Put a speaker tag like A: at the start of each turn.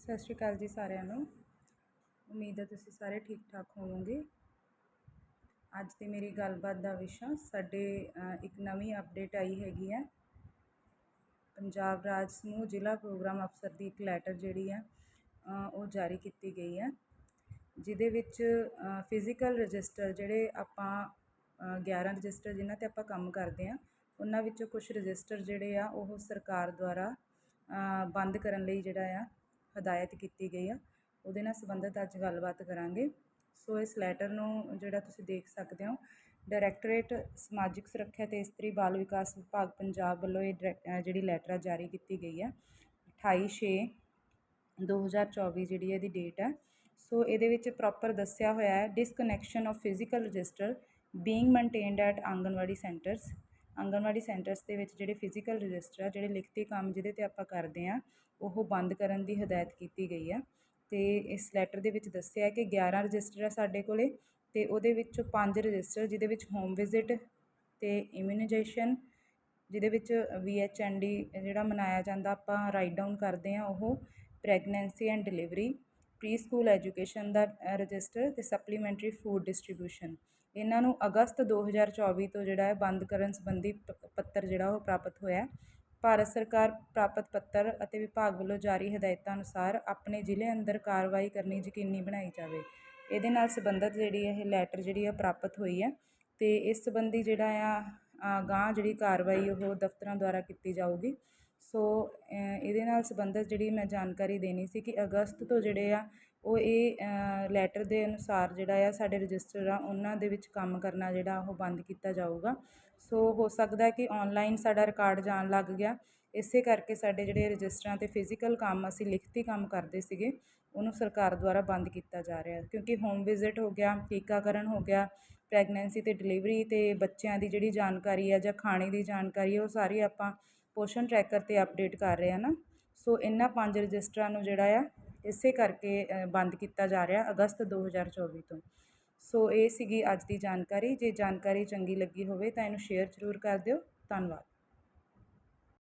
A: ਸਤਿ ਸ਼੍ਰੀ ਅਕਾਲ ਜੀ ਸਾਰਿਆਂ ਨੂੰ। ਉਮੀਦ ਹੈ ਤੁਸੀਂ ਸਾਰੇ ਠੀਕ ਠਾਕ ਹੋਵੋਗੇ। ਅੱਜ ਦੀ ਮੇਰੀ ਗੱਲਬਾਤ ਦਾ ਵਿਸ਼ਾ ਸਾਡੇ ਇੱਕ ਨਵੀਂ ਅਪਡੇਟ ਆਈ ਹੈਗੀ ਹੈ। ਪੰਜਾਬ ਰਾਜ ਸਮੂਹ ਜ਼ਿਲ੍ਹਾ ਪ੍ਰੋਗਰਾਮ ਅਫਸਰ ਦੀ ਇੱਕ ਲੈਟਰ ਜਿਹੜੀ ਹੈ ਉਹ ਜਾਰੀ ਕੀਤੀ ਗਈ ਹੈ। ਜਿਹਦੇ ਵਿੱਚ ਫਿਜ਼ੀਕਲ ਰਜਿਸਟਰ ਜਿਹੜੇ ਆਪਾਂ ਅ, 11 ਰਜਿਸਟਰ ਜਿਨ੍ਹਾਂ ਤੇ ਆਪਾਂ ਕੰਮ ਕਰਦੇ ਆ ਉਹਨਾਂ ਵਿੱਚੋਂ ਕੁਝ ਰਜਿਸਟਰ ਜਿਹੜੇ ਆ ਉਹ ਸਰਕਾਰ ਦੁਆਰਾ ਬੰਦ ਕਰਨ ਲਈ ਜਿਹੜਾ ਆ ਹਦਾਇਤ ਕੀਤੀ ਗਈ ਆ, ਉਹਦੇ ਨਾਲ ਸੰਬੰਧਿਤ ਅੱਜ ਗੱਲਬਾਤ ਕਰਾਂਗੇ। ਸੋ ਇਸ ਲੈਟਰ ਨੂੰ ਜਿਹੜਾ ਤੁਸੀਂ ਦੇਖ ਸਕਦੇ ਹੋ ਡਾਇਰੈਕਟੋਰੇਟ ਸਮਾਜਿਕ ਸੁਰੱਖਿਆ ਤੇ ਇਸਤਰੀ ਬਾਲ ਵਿਕਾਸ ਵਿਭਾਗ ਪੰਜਾਬ ਵੱਲੋਂ ਇਹ ਡਾਇਰੈਕ- ਜਿਹੜੀ ਲੈਟਰ ਆ ਜਾਰੀ ਕੀਤੀ ਗਈ ਹੈ 28 ਛੇ 2024 ਜਿਹੜੀ ਇਹਦੀ ਡੇਟ ਹੈ ਸੋ ਇਹਦੇ ਵਿੱਚ ਪ੍ਰੋਪਰ ਦੱਸਿਆ ਹੋਇਆ ਹੈ disconnection of physical register being maintained at Anganwadi centres Anganwadi centres ਦੇ ਵਿੱਚ ਜਿਹੜੇ ਫਿਜ਼ੀਕਲ ਰਜਿਸਟਰ ਆ, ਜਿਹੜੇ ਲਿਖਤੀ ਕੰਮ ਜਿਹਦੇ ਤੇ ਆਪਾਂ ਕਰਦੇ ਹਾਂ, ਉਹ ਬੰਦ ਕਰਨ ਦੀ ਹਦਾਇਤ ਕੀਤੀ ਗਈ ਆ। ਅਤੇ ਇਸ ਲੈਟਰ ਦੇ ਵਿੱਚ ਦੱਸਿਆ ਕਿ 11 ਰਜਿਸਟਰ ਆ ਸਾਡੇ ਕੋਲ ਅਤੇ ਉਹਦੇ ਵਿੱਚੋਂ ਪੰਜ ਰਜਿਸਟਰ ਜਿਹਦੇ ਵਿੱਚ ਹੋਮ ਵਿਜ਼ਿਟ ਅਤੇ ਇਮਿਊਨਾਈਜੇਸ਼ਨ ਜਿਹਦੇ ਵਿੱਚ VHND ਜਿਹੜਾ ਮਨਾਇਆ ਜਾਂਦਾ, ਆਪਾਂ ਰਾਈਟ ਡਾਊਨ ਕਰਦੇ ਹਾਂ, ਉਹ pregnancy and delivery preschool education the register ਅਤੇ ਸਪਲੀਮੈਂਟਰੀ ਫੂਡ ਡਿਸਟ੍ਰੀਬਿਊਸ਼ਨ ਇਹਨਾਂ ਨੂੰ ਅਗਸਤ 2024 ਤੋਂ ਜਿਹੜਾ ਹੈ ਬੰਦ ਕਰਨ ਸੰਬੰਧੀ ਪ- ਪੱਤਰ ਜਿਹੜਾ ਉਹ ਪ੍ਰਾਪਤ ਹੋਇਆ ਭਾਰਤ ਸਰਕਾਰ ਪ੍ਰਾਪਤ ਪੱਤਰ ਅਤੇ ਵਿਭਾਗ ਵੱਲੋਂ ਜਾਰੀ ਹਦਾਇਤਾਂ ਅਨੁਸਾਰ ਆਪਣੇ ਜ਼ਿਲ੍ਹੇ ਅੰਦਰ ਕਾਰਵਾਈ ਕਰਨੀ ਯਕੀਨੀ ਬਣਾਈ ਜਾਵੇ। ਇਹਦੇ ਨਾਲ ਸੰਬੰਧਿਤ ਜਿਹੜੀ ਇਹ ਲੈਟਰ ਜਿਹੜੀ ਆ ਪ੍ਰਾਪਤ ਹੋਈ ਹੈ ਅਤੇ ਇਸ ਸੰਬੰਧੀ ਜਿਹੜਾ ਆ ਅਗਾਂਹ ਜਿਹੜੀ ਕਾਰਵਾਈ ਉਹ ਦਫ਼ਤਰਾਂ ਦੁਆਰਾ ਕੀਤੀ ਜਾਊਗੀ। ਸੋ ਇਹਦੇ ਨਾਲ ਸੰਬੰਧਿਤ ਜਿਹੜੀ ਮੈਂ ਜਾਣਕਾਰੀ ਦੇਣੀ ਸੀ ਕਿ ਅਗਸਤ ਤੋਂ ਜਿਹੜੇ ਆ, ਉਹ ਇਹ ਲੈਟਰ ਦੇ ਅਨੁਸਾਰ ਜਿਹੜਾ ਆ ਸਾਡੇ ਰਜਿਸਟਰ ਆ, ਉਹਨਾਂ ਦੇ ਵਿੱਚ ਕੰਮ ਕਰਨਾ ਜਿਹੜਾ, ਉਹ ਬੰਦ ਕੀਤਾ ਜਾਊਗਾ। ਸੋ, ਹੋ ਸਕਦਾ ਕਿ ਆਨਲਾਈਨ ਸਾਡਾ ਰਿਕਾਰਡ ਜਾਣ ਲੱਗ ਗਿਆ। ਇਸੇ ਕਰਕੇ ਸਾਡੇ ਜਿਹੜੇ ਰਜਿਸਟਰਾਂ ਤੇ ਫਿਜ਼ੀਕਲ ਕੰਮ ਅਸੀਂ ਲਿਖਤੀ ਕੰਮ ਕਰਦੇ ਸੀਗੇ, ਉਹਨੂੰ ਸਰਕਾਰ ਦੁਆਰਾ ਬੰਦ ਕੀਤਾ ਜਾ ਰਿਹਾ ਕਿਉਂਕਿ ਹੋਮ ਵਿਜ਼ਿਟ ਹੋ ਗਿਆ, ਟੀਕਾਕਰਨ ਹੋ ਗਿਆ ਪ੍ਰੈਗਨੈਂਸੀ ਤੇ ਡਿਲੀਵਰੀ ਤੇ ਬੱਚਿਆਂ ਦੀ ਜਿਹੜੀ ਜਾਣਕਾਰੀ ਆ ਜਾਂ ਖਾਣੇ ਦੀ ਜਾਣਕਾਰੀ ਉਹ ਸਾਰੀ ਆਪਾਂ ਪੋਸ਼ਨ ਟਰੈਕਰ ਤੇ ਅਪਡੇਟ ਕਰ ਰਹੇ ਆ ਨਾ, ਸੋ ਇਹਨਾਂ ਪੰਜ ਰਜਿਸਟਰਾਂ ਨੂੰ ਜਿਹੜਾ ਆ, ਇਸੇ ਕਰਕੇ ਬੰਦ ਕੀਤਾ ਜਾ ਰਿਹਾ ਅਗਸਤ 2024 ਤੋਂ। ਸੋ ਇਹ ਸੀਗੀ ਅੱਜ ਦੀ ਜਾਣਕਾਰੀ, ਜੇ ਜਾਣਕਾਰੀ ਚੰਗੀ ਲੱਗੀ ਹੋਵੇ ਤਾਂ ਇਹਨੂੰ ਸ਼ੇਅਰ ਜ਼ਰੂਰ ਕਰ ਦਿਓ। ਧੰਨਵਾਦ।